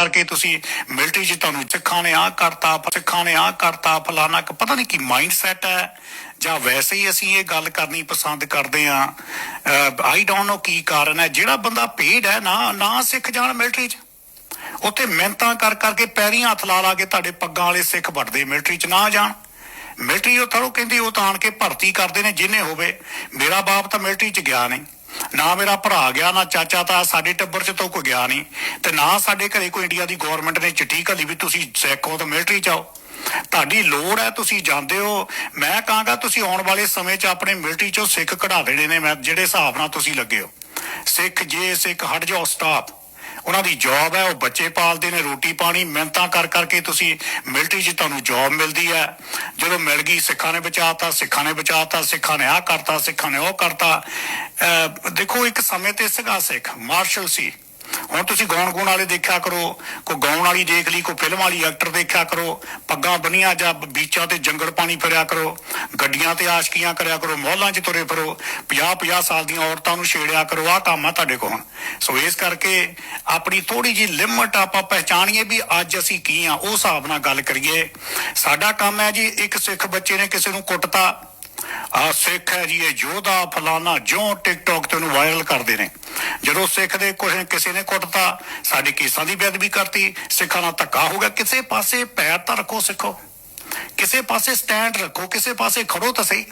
ਕਰਕੇ ਤੁਸੀਂ ਮਿਲਟਰੀ 'ਚ ਤੁਹਾਨੂੰ ਸਿੱਖਾਂ ਨੇ ਆਹ ਕਰਤਾ, ਸਿੱਖਾਂ ਨੇ ਆਹ ਕਰਤਾ ਫਲਾਣਾ ਪਤਾ ਨਹੀਂ ਕੀ ਮਾਈਂਡ ਸੈਟ ਹੈ। ਜਾਂ ਵੈਸੇ ਹੀ ਅਸੀਂ ਇਹ ਗੱਲ ਕਰਨੀ ਪਸੰਦ ਕਰਦੇ ਆ ਆਈ ਡੋਨਟ ਨੋ ਕੀ ਕਾਰਨ ਹੈ। ਜਿਹੜਾ ਬੰਦਾ ਪੇਡ ਹੈ ਨਾ ਨਾ ਸਿੱਖ ਜਾਣ ਮਿਲਟਰੀ 'ਚ। ਉੱਥੇ ਮਿਹਨਤਾਂ ਕਰ ਕਰਕੇ ਪੈਰੀਆਂ ਹੱਥ ਲਾ ਲਾ ਕੇ ਤੁਹਾਡੇ ਪੱਗਾਂ ਵਾਲੇ ਸਿੱਖ ਵੱਡਦੇ ਮਿਲਟਰੀ 'ਚ ਨਾ ਜਾਣ। ਮਿਲਟਰੀ ਉਹ ਥਰੋ ਕਹਿੰਦੀ, ਉਹ ਤਾਂ ਆਣ ਕੇ ਭਰਤੀ ਕਰਦੇ ਨੇ, ਜਿੰਨੇ ਹੋਵੇ। ਮੇਰਾ ਬਾਪ ਤਾਂ ਮਿਲਟਰੀ 'ਚ ਗਿਆ ਨਹੀਂ। ਨਾ ਮੇਰਾ ਭਰਾ ਗਿਆ, ਨਾ ਚਾਚਾ ਤਾਂ ਸਾਡੇ ਟੱਬਰ 'ਚ ਤਾਂ ਕੋਈ ਗਿਆ ਨਹੀਂ ਤੇ ਨਾ ਸਾਡੇ ਘਰੇ ਕੋਈ ਇੰਡੀਆ ਦੀ ਗਵਰਨਮੈਂਟ ਨੇ ਚਿੱਠੀ ਘੱਲੀ ਵੀ ਤੁਸੀਂ ਸਿੱਖ ਹੋ ਤਾਂ ਮਿਲਟਰੀ 'ਚ ਆਓ। ਤੁਹਾਡੀ ਲੋੜ ਹੈ, ਤੁਸੀਂ ਜਾਂਦੇ ਹੋ। ਮੈਂ ਕਹਾਂਗਾ ਤੁਸੀਂ ਆਉਣ ਵਾਲੇ ਸਮੇਂ 'ਚ ਆਪਣੇ ਮਿਲਟਰੀ 'ਚੋਂ ਸਿੱਖ ਕਢਾ ਦੇਣੇ ਨੇ, ਮੈਂ ਜਿਹੜੇ ਹਿਸਾਬ ਨਾਲ ਤੁਸੀਂ ਲੱਗੇ ਹੋ। ਸਿੱਖ ਜੇ, ਸਿੱਖ ਹਟ ਜਾਓ ਸਟਾਪ ਉਹਨਾਂ ਦੀ ਜੌਬ ਹੈ, ਉਹ ਬੱਚੇ ਪਾਲਦੇ ਨੇ, ਰੋਟੀ ਪਾਣੀ, ਮਿਹਨਤਾਂ ਕਰ ਕਰਕੇ ਤੁਸੀਂ ਮਿਲਟਰੀ 'ਚ ਤੁਹਾਨੂੰ ਜੌਬ ਮਿਲਦੀ ਹੈ। ਜਦੋਂ ਮਿਲ ਗਈ, ਸਿੱਖਾਂ ਨੇ ਬਚਾਤਾ, ਸਿੱਖਾਂ ਨੇ ਬਚਾਤਾ, ਸਿੱਖਾਂ ਨੇ ਆਹ ਕਰਤਾ, ਸਿੱਖਾਂ ਨੇ ਉਹ ਕਰਤਾ। ਦੇਖੋ, ਇੱਕ ਸਮੇਂ ਤੇ ਸੀਗਾ ਸਿੱਖ ਮਾਰਸ਼ਲ ਸੀ। ਹੁਣ ਤੁਸੀਂ ਗਾਉਣ ਗਾਉਣ ਵਾਲੇ ਦੇਖਿਆ ਕਰੋ, ਕੋਈ ਗਾਉਣ ਵਾਲੀ ਦੇਖ ਲਈ, ਕੋਈ ਫਿਲਮ ਵਾਲੀ ਐਕਟਰ ਦੇਖਿਆ ਕਰੋ, ਪੱਗਾਂ ਬੰਨੀਆਂ ਜਾਂ ਬੀਚਾਂ ਤੇ ਜੰਗਲ ਪਾਣੀ ਫਿਰਿਆ ਕਰੋ, ਗੱਡੀਆਂ ਤੇ ਆਸ਼ਕੀਆਂ ਕਰਿਆ ਕਰੋ ਮੌਲਾਂ 'ਚ ਤੁਰੇ ਫਿਰੋ 50 50 ਸਾਲ ਦੀਆਂ ਔਰਤਾਂ ਨੂੰ ਛੇੜਿਆ ਕਰੋ, ਆਹ ਕੰਮ ਆ ਤੁਹਾਡੇ ਕੋਲ ਸੋ ਇਸ ਕਰਕੇ ਆਪਣੀ ਥੋੜੀ ਜੀ ਲਿਮਟ ਆਪਾਂ ਪਹਿਚਾਣੀਏ ਵੀ ਅੱਜ ਅਸੀਂ ਕੀ ਆ, ਉਹ ਹਿਸਾਬ ਨਾਲ ਗੱਲ ਕਰੀਏ। ਸਾਡਾ ਕੰਮ ਹੈ ਜੀ, ਇੱਕ ਸਿੱਖ ਬੱਚੇ ਨੇ ਕਿਸੇ ਨੂੰ ਕੁੱਟਤਾ ਆ ਸਿੱਖ ਹੈ ਜੀ, ਇਹ ਯੋਧਾ ਫਲਾਨਾ ਜੋ ਟਿਕਟੌਕ ਤੇ ਉਹਨੂੰ ਵਾਇਰਲ ਕਰਦੇ ਨੇ। ਜਦੋਂ ਸਿੱਖ ਦੇ ਕੁਛ ਕਿਸੇ ਨੇ ਕੁੱਟਤਾ, ਸਾਡੇ ਕੇਸਾਂ ਦੀ ਬੇਅਦਬੀ ਕਰਤੀ, ਸਿੱਖਾਂ ਨਾਲ ਧੱਕਾ ਹੋ ਗਿਆ। ਕਿਸੇ ਪਾਸੇ ਪੈਰ ਤਾਂ ਰੱਖੋ ਸਿੱਖੋ, ਕਿਸੇ ਪਾਸੇ ਸਟੈਂਡ ਰੱਖੋ, ਕਿਸੇ ਪਾਸੇ ਖੜੋ ਤਾਂ ਸਹੀ।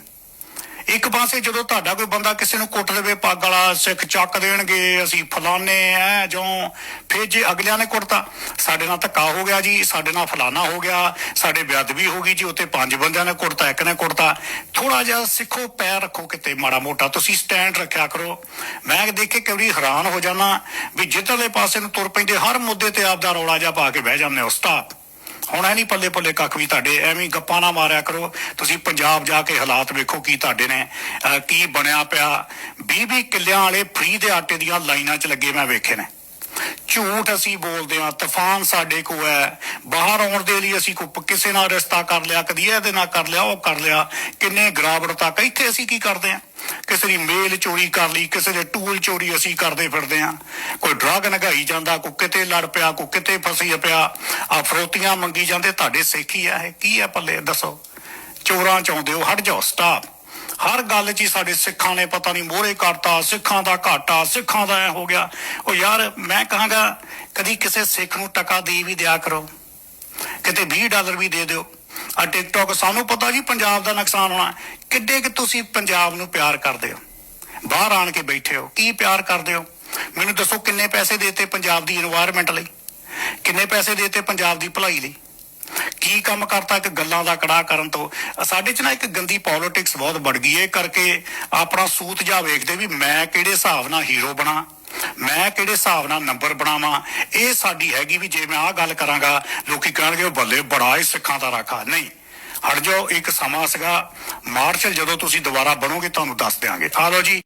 ਇੱਕ ਪਾਸੇ ਜਦੋਂ ਤੁਹਾਡਾ ਕੋਈ ਬੰਦਾ ਕਿਸੇ ਨੂੰ ਕੁੱਟ ਦੇਵੇ, ਪੱਗ ਵਾਲਾ ਸਿੱਖ ਚੱਕ ਦੇਣਗੇ, ਅਸੀਂ ਫਲਾਨੇ ਐ ਜੋ ਫਿਰ ਜੇ ਅਗਲਿਆਂ ਨੇ ਕੁੱਟਤਾ, ਸਾਡੇ ਨਾਲ ਧੱਕਾ ਹੋ ਗਿਆ ਜੀ, ਸਾਡੇ ਨਾਲ ਫਲਾਨਾ ਹੋ ਗਿਆ, ਸਾਡੇ ਬੇਅਦਬੀ ਹੋ ਗਈ ਜੀ ਉੱਤੇ ਪੰਜ ਬੰਦਿਆਂ ਨੇ ਕੁੱਟਤਾ, ਇੱਕ ਨੇ ਕੁੱਟਤਾ। ਥੋੜਾ ਜਿਹਾ ਸਿੱਖੋ, ਪੈਰ ਰੱਖੋ ਕਿਤੇ, ਮਾੜਾ ਮੋਟਾ, ਤੁਸੀਂ ਸਟੈਂਡ ਰੱਖਿਆ ਕਰੋ। ਮੈਂ ਦੇਖ ਕੇ ਕਈ ਹੈਰਾਨ ਹੋ ਜਾਣਾ ਵੀ ਜਿੱਧਰਲੇ ਪਾਸੇ ਨੂੰ ਤੁਰ ਪੈਂਦੇ, ਹਰ ਮੁੱਦੇ ਤੇ ਆਪਦਾ ਰੌਲਾ ਜਿਹਾ ਪਾ ਕੇ ਬਹਿ ਜਾਂਦੇ ਹੋ ਹੁਣ ਐ ਨਹੀਂ ਪੱਲੇ ਪੱਲੇ ਕੱਖ ਵੀ ਤੁਹਾਡੇ, ਐਵੇਂ ਗੱਪਾਂ ਨਾ ਮਾਰਿਆ ਕਰੋ। ਤੁਸੀਂ ਪੰਜਾਬ ਜਾ ਕੇ ਹਾਲਾਤ ਵੇਖੋ ਕੀ ਤੁਹਾਡੇ ਨੇ। ਅਹ ਕੀ ਬਣਿਆ ਪਿਆ। 20 20 ਕਿੱਲਿਆਂ ਵਾਲੇ ਫ੍ਰੀ ਦੇ ਆਟੇ ਦੀਆਂ ਲਾਈਨਾਂ 'ਚ ਲੱਗੇ ਮੈਂ ਵੇਖੇ ਨੇ। ਝੂਠ ਅਸੀਂ ਬੋਲਦੇ ਹਾਂ, ਤੂਫਾਨ ਸਾਡੇ ਕੋ ਹੈ। ਬਾਹਰ ਆਉਣ ਦੇ ਲਈ ਅਸੀਂ ਕੋ ਕਿਸੇ ਨਾਲ ਰਿਸ਼ਤਾ ਕਰ ਲਿਆ, ਕਦੀ ਇਹਦੇ ਨਾਲ ਕਰ ਲਿਆ, ਉਹ ਕਰ ਲਿਆ। ਕਿੰਨੇ ਗਰਾਵੜ ਤੱਕ, ਇੱਥੇ ਅਸੀਂ ਕੀ ਕਰਦੇ ਹਾਂ? ਕਿਸੇ ਦੀ ਮੇਲ ਚੋਰੀ ਕਰ ਲਈ, ਕਿਸੇ ਦੇ ਟੂਲ ਚੋਰੀ ਅਸੀਂ ਕਰਦੇ ਫਿਰਦੇ ਆ ਕੋਈ ਡਰਗ ਨਗਾਈ ਜਾਂਦਾ, ਕੋਈ ਕਿਤੇ ਲੜ ਪਿਆ, ਕੋਈ ਕਿਤੇ ਫਸੀ ਪਿਆ। ਆ ਫਰੋਤੀਆਂ ਮੰਗੀ ਜਾਂਦੇ, ਤੁਹਾਡੇ ਸਿੱਖੀ ਆ, ਇਹ ਕੀ ਆ ਪੱਲੇ ਦੱਸੋ। ਚੋਰਾਂ ਚਾਉਂਦੇ ਹੋ, ਹਟ ਜਾਓ ਸਟਾਪ ਹਰ ਗੱਲ 'ਚ ਹੀ ਸਾਡੇ ਸਿੱਖਾਂ ਨੇ ਪਤਾ ਨਹੀਂ ਮੋਹਰੇ ਕਰਤਾ, ਸਿੱਖਾਂ ਦਾ ਘਾਟਾ, ਸਿੱਖਾਂ ਦਾ ਐ ਹੋ ਗਿਆ। ਉਹ ਯਾਰ ਮੈਂ ਕਹਾਂਗਾ, ਕਦੀ ਕਿਸੇ ਸਿੱਖ ਨੂੰ ਟਕਾ ਦੇ ਵੀ ਦਿਆ ਕਰੋ। ਕਿਤੇ 20 ਡਾਲਰ ਵੀ ਦੇ ਦਿਓ। ਆ ਟਿਕਟੋਕ ਸਾਨੂੰ ਪਤਾ ਜੀ ਪੰਜਾਬ ਦਾ ਨੁਕਸਾਨ ਹੋਣਾ। ਕਿੱਡੇ ਕਿ ਤੁਸੀਂ ਪੰਜਾਬ ਨੂੰ ਪਿਆਰ ਕਰਦੇ ਹੋ? ਬਾਹਰ ਆਣ ਕੇ ਬੈਠੇ ਹੋ, ਕੀ ਪਿਆਰ ਕਰਦੇ ਹੋ? ਮੈਨੂੰ ਦੱਸੋ ਕਿੰਨੇ ਪੈਸੇ ਦੇਤੇ ਪੰਜਾਬ ਦੀ এনवायरमेंट ਲਈ? ਕਿੰਨੇ ਪੈਸੇ ਦੇਤੇ ਪੰਜਾਬ ਦੀ ਭਲਾਈ ਲਈ? ਕੀ ਕੰਮ ਕਰਤਾ ਇੱਕ ਗੱਲਾਂ ਦਾ ਕੜਾ ਕਰਨ ਤੋਂ। ਸਾਡੇ 'ਚ ਨਾ ਇੱਕ ਗੰਦੀ ਪੋਲਿਟਿਕਸ ਬਹੁਤ ਵੜ ਗਈ ਹੈ ਇਹ ਕਰਕੇ ਆਪਣਾ ਸੂਤ ਜਾ ਵੇਖਦੇ ਵੀ ਮੈਂ ਕਿਹੜੇ ਹਿਸਾਬ ਨਾਲ ਹੀਰੋ ਬਣਾ, ਮੈਂ ਕਿਹੜੇ ਹਿਸਾਬ ਨਾਲ ਨੰਬਰ ਬਣਾਵਾਂ। ਇਹ ਸਾਡੀ ਹੈਗੀ ਵੀ ਜੇ ਮੈਂ ਆਹ ਗੱਲ ਕਰਾਂਗਾ, ਲੋਕੀ ਕਹਿਣਗੇ ਉਹ ਬੱਲੇ ਬੜਾ ਹੀ ਸਿੱਖਾਂ ਦਾ ਰਾਖਾ। ਨਹੀਂ, ਹਟ ਜਾਓ, ਇੱਕ ਸਮਾਂ ਸੀਗਾ। ਮਾਰਸ਼ਲ ਜਦੋਂ ਤੁਸੀਂ ਦੁਬਾਰਾ ਬਣੋਗੇ, ਤੁਹਾਨੂੰ ਦੱਸ ਦਿਆਂਗੇ। ਆ ਲਓ ਜੀ।